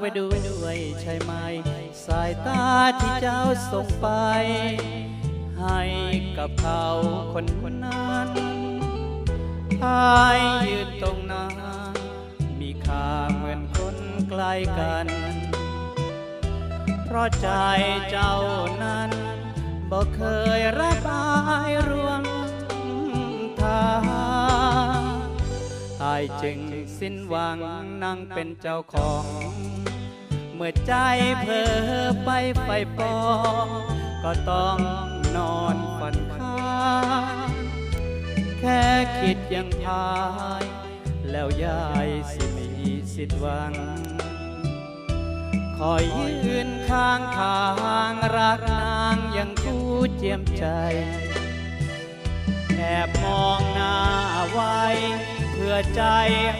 ไว้ด้วยใช่ไหม สายตาที่เจ้าส่งไป ให้กับเขาคนคนนั้นหายยืนตรงนั้นมีค่าเหมือนคนใกล้กัน เพราะใจเจ้านั้นบอกเคยรักอายรวมทางอายจึงสิ้นหวังนั่งเป็นเจ้าของ มื่อใจเพลอไปไฟปอง ก็ต้องนอนฝันค้างแค่คิดยังพาย แล้วยายสิมีสิทธิ์หวัง คอยยืนข้างทางรักนางยังคู่เจียมใจ แอบมองหน้าไว้ เพื่อใจ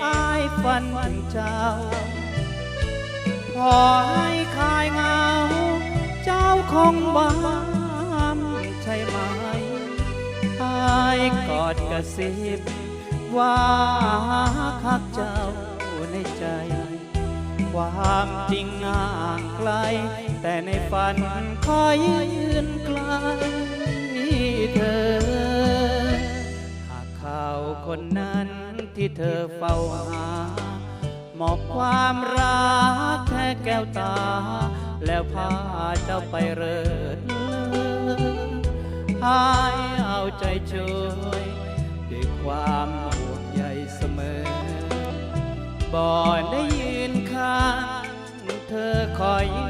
อ้ายฝันเจ้า อให้คลายเงา เจ้าคงบ้ามใช่ไหมอกอดกระซิบว่าคักเจ้าในใจ ความจริงห่างไกล แต่ในฝันคอยยืนไกลเธอ หากเขาคนนั้นที่เธอเฝ้าหา มอบความรักแค่แก้วตา แล้วพาเจ้าไปเริดหายเอาใจช่วยด้วยความห่วงใยเสมอ บ่ได้ยืนข้างเธอคอยยืน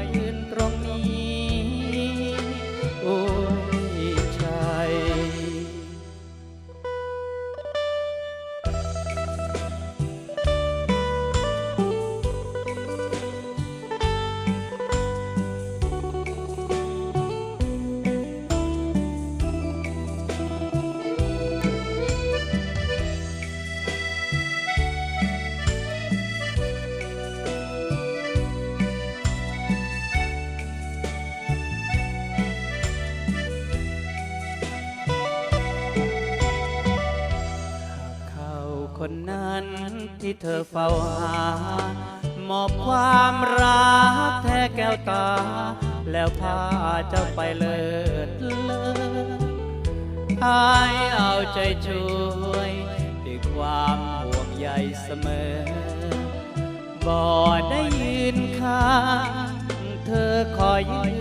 คนนั้นที่เธอเฝ้าหามอบความรักแท้แก้วตา แล้วพาเจ้าไปเลิศเลิศหายเอาใจช่วยด้วยความห่วงใยเสมอ บ่ได้ยืนข้างเธอคอยยื